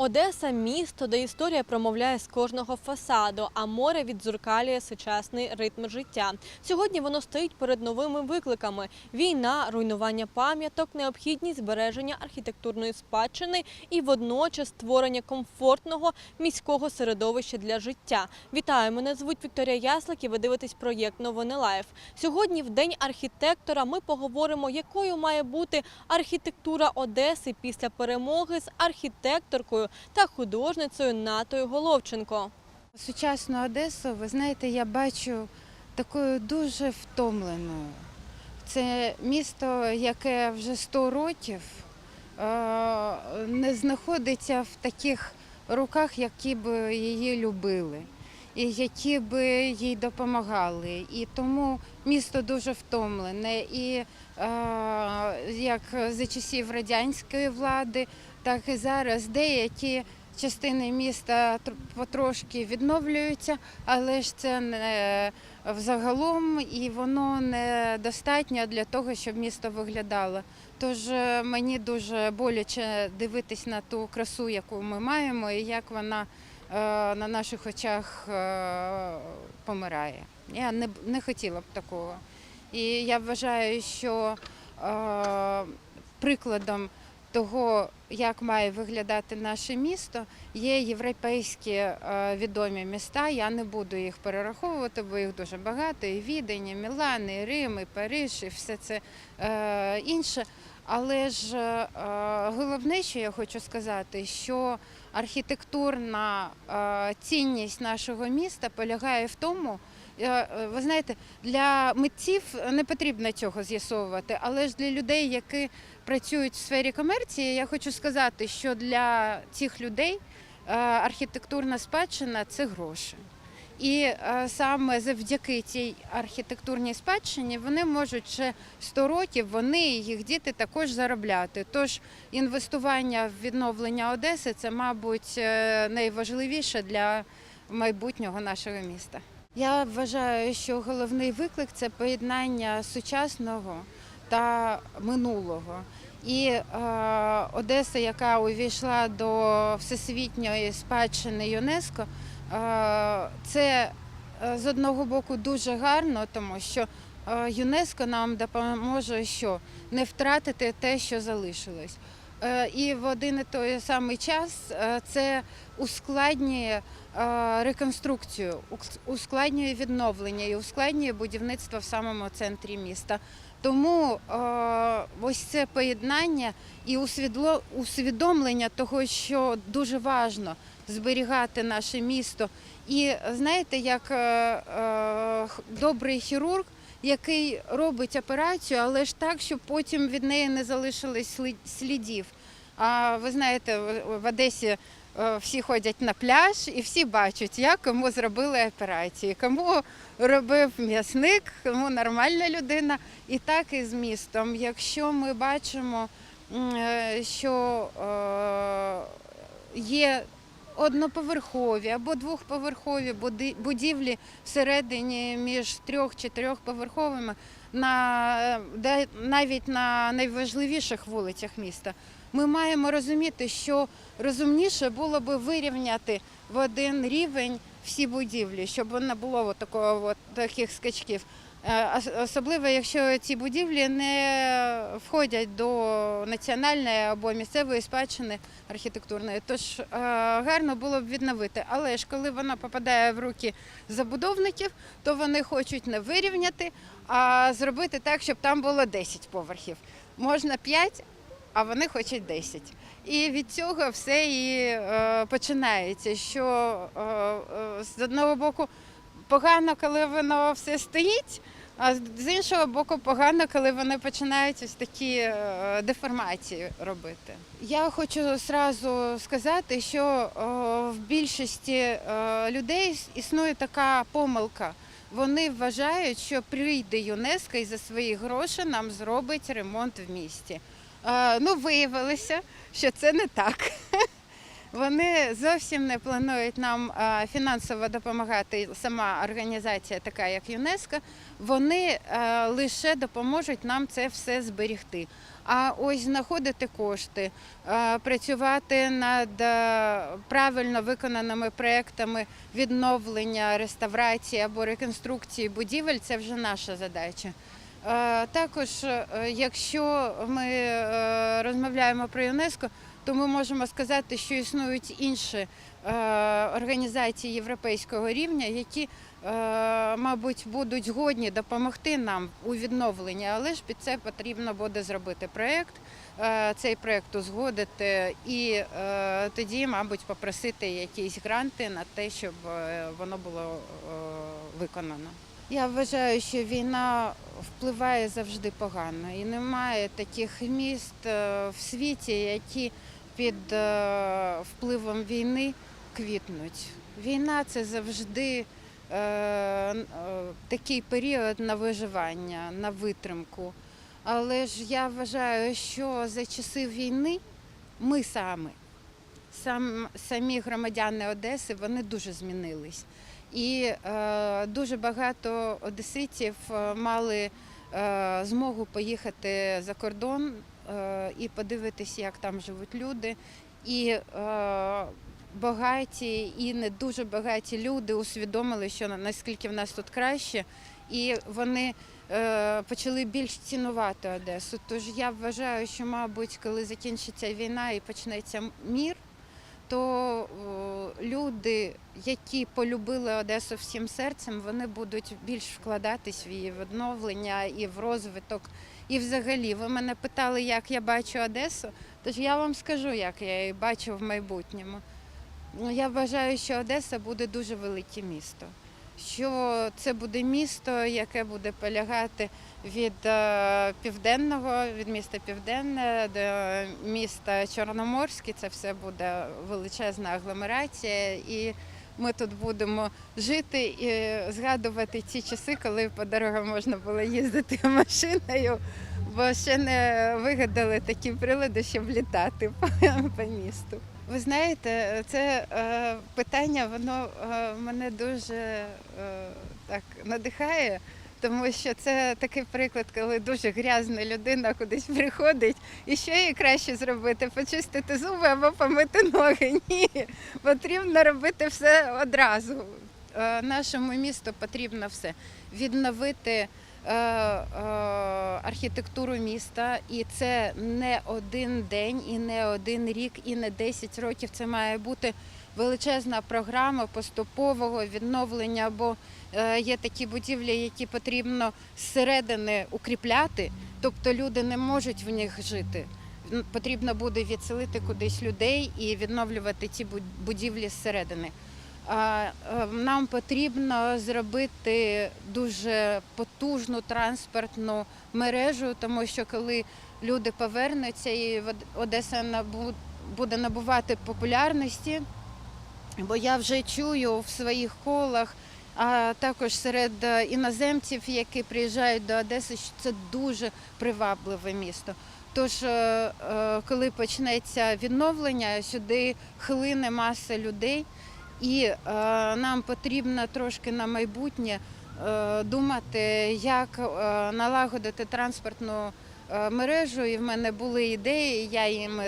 Одеса місто, де історія промовляє з кожного фасаду, а море віддзеркалює сучасний ритм життя. Сьогодні воно стоїть перед новими викликами: війна, руйнування пам'яток, необхідність збереження архітектурної спадщини і водночас створення комфортного міського середовища для життя. Вітаю! Мене звуть Вікторія Яслик і ви дивитесь проєкт Новини Лайф. Сьогодні, в день архітектора, ми поговоримо, якою має бути архітектура Одеси після перемоги з архітекторкою та художницею Натою Головченко. Сучасну Одесу, ви знаєте, я бачу такою дуже втомленою. Це місто, яке вже 100 років е, не знаходиться в таких руках, які б її любили, і які б їй допомагали. І тому місто дуже втомлене. І е, як за часів радянської влади, так і зараз деякі частини міста потрошки відновлюються, але ж це не взагалом і воно не достатньо для того, щоб місто виглядало. Тож е, мені дуже боляче дивитись на ту красу, яку ми маємо, і як вона е, на наших очах е, помирає. Я не, не хотіла б такого. І я вважаю, що е, прикладом того, як має виглядати наше місто, є європейські е, відомі міста. Я не буду їх перераховувати, бо їх дуже багато. І Відень, і Мілан, і Рим, і Париж, і все це е, інше. Але ж е, головне, що я хочу сказати, що архітектурна цінність нашого міста полягає в тому, ви знаєте, для митців не потрібно цього з'ясовувати, але ж для людей, які працюють в сфері комерції, я хочу сказати, що для цих людей е, архітектурна спадщина це гроші. І е, саме завдяки цій архітектурній спадщині вони можуть ще 100 років, вони і їх діти також заробляти. Тож інвестування в відновлення Одеси це, мабуть, е, найважливіше для майбутнього нашого міста. Я вважаю, що головний виклик це поєднання сучасного та минулого. І е, Одеса, яка увійшла до всесвітньої спадщини ЮНЕСКО, е, це е, з одного боку дуже гарно, тому що е, ЮНЕСКО нам допоможе що не втратити те, що залишилось. Е, І в один і той самий час це ускладнює реконструкцію, ускладнює відновлення і ускладнює будівництво в самому центрі міста. Тому е, ось це поєднання і усвідомлення того, що дуже важливо зберігати наше місто. І знаєте, як е, е, добрий хірург, який робить операцію, але ж так, щоб потім від неї не залишилось слідів. А ви знаєте, в- Одесі всі ходять на пляж і всі бачать, як кому зробили операції, кому робив м'ясник, кому нормальна людина. І так і з містом. Якщо ми бачимо, е, що е, є одноповерхові або двохповерхові будівлі всередині між трьох-чотирьохповерховими, на, е, навіть на найважливіших вулицях міста, ми маємо розуміти, що розумніше було би вирівняти в один рівень всі будівлі, щоб не було такого от, таких скачків. Е, Особливо, якщо ці будівлі не входять до національної або місцевої спадщини архітектурної. Тож е, гарно було б відновити. Але ж коли вона попадає в руки забудовників, то вони хочуть не вирівняти, а зробити так, щоб там було 10 поверхів. Можна 5, а вони хочуть 10. І від цього все і е, починається. Що е, е, з одного боку погано, коли воно все стоїть, а з іншого боку, погано, коли вони починають ось такі деформації робити. Я хочу зразу сказати, що в більшості людей існує така помилка. Вони вважають, що прийде ЮНЕСКО і за свої гроші нам зробить ремонт в місті. Ну, виявилося, що це не так. Вони зовсім не планують нам фінансово допомагати. Сама організація, така як ЮНЕСКО, вони лише допоможуть нам це все зберегти. А ось знаходити кошти, працювати над правильно виконаними проектами відновлення, реставрації або реконструкції будівель це вже наша задача. Е, Також, е, якщо ми е, розмовляємо про ЮНЕСКО, то ми можемо сказати, що існують інші організації європейського рівня, які, мабуть, будуть годні допомогти нам у відновленні, але ж під це потрібно буде зробити проєкт, цей проєкт узгодити і тоді, мабуть, попросити якісь гранти на те, щоб воно було виконано. Я вважаю, що війна впливає завжди погано, і немає таких міст е, в світі, які під е, впливом війни квітнуть. Війна це завжди е, такий період на виживання, на витримку. Але ж я вважаю, що за часи війни ми самі, сам, самі громадяни Одеси, вони дуже змінились. І е, дуже багато одеситів е, мали е, змогу поїхати за кордон і подивитися, як там живуть люди. І багаті і не дуже багаті люди усвідомили, що на- наскільки в нас тут краще, і вони почали більш цінувати Одесу. Тож я вважаю, що, мабуть, коли закінчиться війна і почнеться мір, то люди, які полюбили Одесу всім серцем, вони будуть більш вкладатись в її відновлення і в розвиток. І взагалі, ви мене питали, як я бачу Одесу, тож я вам скажу, як я її бачу в майбутньому. Ну, Я вважаю, що Одеса буде дуже велике місто. Що це буде місто, яке буде полягати від е, південного, від міста Південне до міста Чорноморське. Це все буде величезна агломерація, і ми тут будемо жити і згадувати ті часи, коли по дорогам можна було їздити машиною, бо ще не вигадали такі прилади, щоб літати по, по місту. Ви знаєте, це е, питання, воно е, мене дуже е, так надихає. Тому що це такий приклад, коли дуже грязна людина кудись приходить, і що їй краще зробити? Почистити зуби або помити ноги. Ні, потрібно робити все одразу. Е, Нашому місту потрібно все відновити архітектуру міста, і це не один день, і не один рік, і не 10 років. Це має бути величезна програма поступового відновлення. бо Е, Є такі будівлі, які потрібно зсередини укріпляти, тобто люди не можуть в них жити. Потрібно буде відселити кудись людей і відновлювати ці буд- будівлі зсередини. А, е, Нам потрібно зробити дуже потужну транспортну мережу, тому що коли люди повернуться і Од- Одеса буде набувати популярності, бо я вже чую в своїх колах а також серед е, іноземців, які приїжджають до Одеси, що це дуже привабливе місто. Тож, е, е, коли почнеться відновлення, сюди хлине маса людей, і е, нам потрібно трошки на майбутнє е, думати, як е, налагодити транспортну мережу. І в мене були ідеї, я їм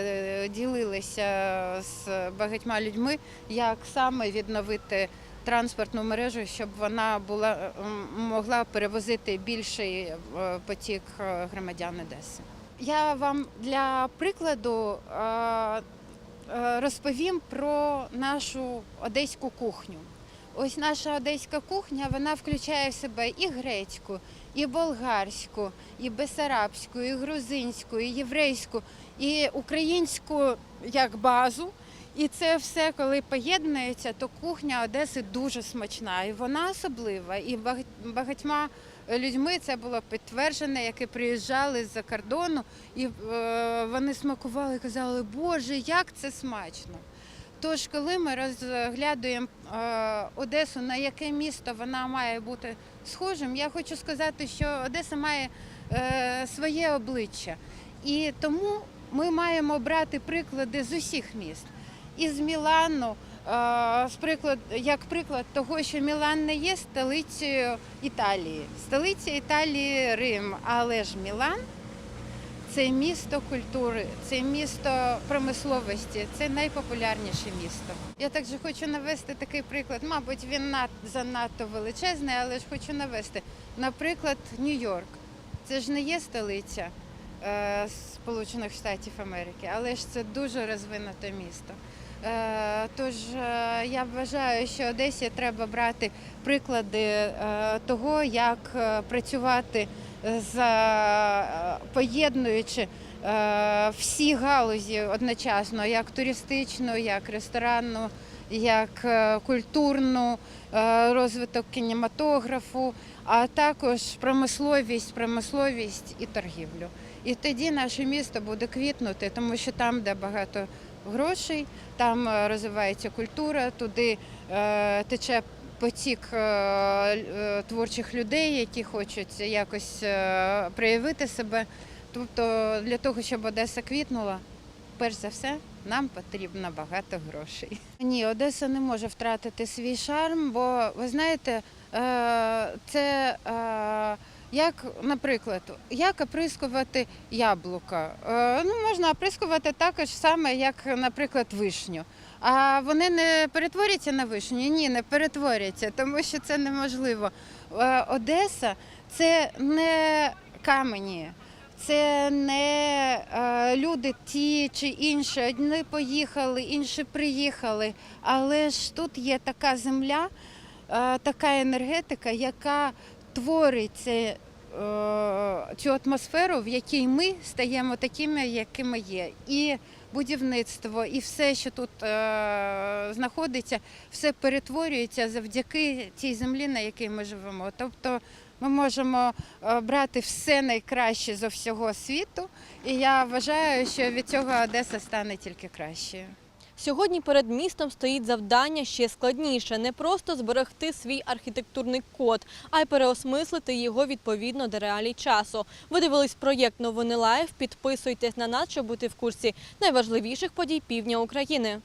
ділилася з багатьма людьми, як саме відновити транспортну мережу, щоб вона була могла перевозити більший потік громадян Одеси. Я вам для прикладу розповім про нашу одеську кухню. Ось наша одеська кухня вона включає в себе і грецьку, і болгарську, і бесарабську, і грузинську, і єврейську, і українську як базу. І це все, коли поєднується, то кухня Одеси дуже смачна. І вона особлива. І багатьма людьми це було підтверджено, які приїжджали з-за кордону, і е, вони смакували і казали, Боже, як це смачно. Тож, коли ми розглядуємо е, Одесу, на яке місто вона має бути схожим, я хочу сказати, що Одеса має е, своє обличчя. І тому ми маємо брати приклади з усіх міст. із Мілану, як приклад того, що Мілан не є столицею Італії. Столиця Італії Рим, але ж Мілан це місто культури, це місто промисловості, це найпопулярніше місто. Я також хочу навести такий приклад. Мабуть, він над, занадто величезний, але ж хочу навести. Наприклад, Нью-Йорк. Це ж не є столиця е, Сполучених Штатів Америки, але ж це дуже розвинуте місто. Е, Тож е, я вважаю, що Одесі треба брати приклади е, того, як працювати за поєднуючи всі галузі одночасно, як туристичну, як ресторанну, як культурну, розвиток кінематографу, а також промисловість, промисловість і торгівлю. І тоді наше місто буде квітнути, тому що там, де багато грошей, там е, розвивається культура, туди е, тече потік е, творчих людей, які хочуть якось проявити себе. Тобто для того, щоб Одеса квітнула, перш за все, нам потрібно багато грошей. Ні, Одеса не може втратити свій шарм, бо ви знаєте, це як, наприклад, як оприскувати яблука. Е, Ну, можна оприскувати також саме, як, наприклад, вишню. А вони не перетворяться на вишню? Ні, не перетворяться, тому що це неможливо. Е, Одеса це не камені. Це не е, люди ті чи інші. Одні поїхали, інші приїхали. Але ж тут є така земля, така енергетика, яка творить е, цю атмосферу, в якій ми стаємо такими, якими є. І будівництво, і все, що тут е, знаходиться, все перетворюється завдяки тій землі, на якій ми живемо. Тобто ми можемо е, брати все найкраще з всього світу, і я вважаю, що від цього Одеса стане тільки кращою. Сьогодні перед містом стоїть завдання ще складніше не просто зберегти свій архітектурний код, а й переосмислити його відповідно до реалій часу. Ви дивились проєкт Новини Лайв. Підписуйтесь на нас, щоб бути в курсі найважливіших подій півдня України.